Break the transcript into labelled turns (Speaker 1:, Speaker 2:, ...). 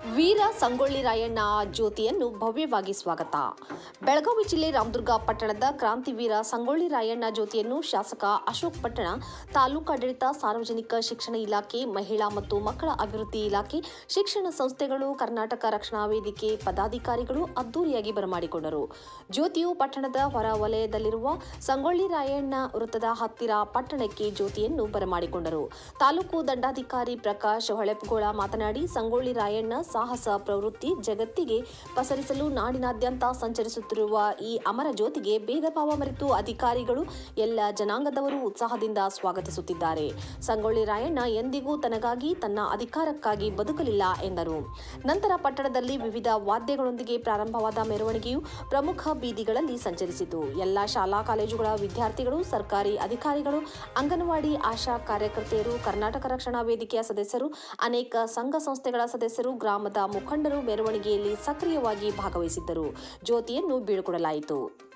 Speaker 1: ವೀರ ಸಂಗೊಳ್ಳಿ ರಾಯಣ್ಣ ಜ್ಯೋತಿಯನ್ನು ಭವ್ಯವಾಗಿ ಸ್ವಾಗತ. ಬೆಳಗಾವಿ ಜಿಲ್ಲೆ ರಾಮದುರ್ಗ ಪಟ್ಟಣದ ಕ್ರಾಂತಿವೀರ ಸಂಗೊಳ್ಳಿ ರಾಯಣ್ಣ ಜ್ಯೋತಿಯನ್ನು ಶಾಸಕ ಅಶೋಕ್ ಪಟ್ಟಣ ತಾಲೂಕಾಡಳಿತ ಸಾರ್ವಜನಿಕ ಶಿಕ್ಷಣ ಇಲಾಖೆ, ಮಹಿಳಾ ಮತ್ತು ಮಕ್ಕಳ ಅಭಿವೃದ್ಧಿ ಇಲಾಖೆ, ಶಿಕ್ಷಣ ಸಂಸ್ಥೆಗಳು, ಕರ್ನಾಟಕ ರಕ್ಷಣಾ ವೇದಿಕೆ ಪದಾಧಿಕಾರಿಗಳು ಅದ್ದೂರಿಯಾಗಿ ಬರಮಾಡಿಕೊಂಡರು. ಜ್ಯೋತಿಯು ಪಟ್ಟಣದ ಹೊರ ವಲಯದಲ್ಲಿರುವ ಸಂಗೊಳ್ಳಿ ರಾಯಣ್ಣ ವೃತ್ತದ ಹತ್ತಿರ ಪಟ್ಟಣಕ್ಕೆ ಜ್ಯೋತಿಯನ್ನು ಬರಮಾಡಿಕೊಂಡರು. ತಾಲೂಕು ದಂಡಾಧಿಕಾರಿ ಪ್ರಕಾಶ್ ಹೊಳೆಪಗೋಳ ಮಾತನಾಡಿ, ಸಂಗೊಳ್ಳಿ ರಾಯಣ್ಣ ಸಾಹಸ ಪ್ರವೃತ್ತಿ ಜಗತ್ತಿಗೆ ಪಸರಿಸಲು ನಾಡಿನಾದ್ಯಂತ ಸಂಚರಿಸುತ್ತಿರುವ ಈ ಅಮರ ಜ್ಯೋತಿಗೆ ಭೇದ ಭಾವ ಮರೆತು ಅಧಿಕಾರಿಗಳು ಎಲ್ಲ ಜನಾಂಗದವರು ಉತ್ಸಾಹದಿಂದ ಸ್ವಾಗತಿಸುತ್ತಿದ್ದಾರೆ. ಸಂಗೊಳ್ಳಿ ರಾಯಣ್ಣ ಎಂದಿಗೂ ತನಗಾಗಿ ತನ್ನ ಅಧಿಕಾರಕ್ಕಾಗಿ ಬದುಕಲಿಲ್ಲ ಎಂದರು. ನಂತರ ಪಟ್ಟಣದಲ್ಲಿ ವಿವಿಧ ವಾದ್ಯಗಳೊಂದಿಗೆ ಪ್ರಾರಂಭವಾದ ಮೆರವಣಿಗೆಯು ಪ್ರಮುಖ ಬೀದಿಗಳಲ್ಲಿ ಸಂಚರಿಸಿತು. ಎಲ್ಲ ಶಾಲಾ ಕಾಲೇಜುಗಳ ವಿದ್ಯಾರ್ಥಿಗಳು, ಸರ್ಕಾರಿ ಅಧಿಕಾರಿಗಳು, ಅಂಗನವಾಡಿ ಆಶಾ ಕಾರ್ಯಕರ್ತೆಯರು, ಕರ್ನಾಟಕ ರಕ್ಷಣಾ ವೇದಿಕೆಯ ಸದಸ್ಯರು, ಅನೇಕ ಸಂಘ ಸಂಸ್ಥೆಗಳ ಸದಸ್ಯರು ಗ್ರಾಮದ ಮುಖಂಡರು ಮೆರವಣಿಗೆಯಲ್ಲಿ ಸಕ್ರಿಯವಾಗಿ ಭಾಗವಹಿಸಿದ್ದರು. ಜ್ಯೋತಿಯನ್ನು ಬೀಳ್ಕೊಡಲಾಯಿತು.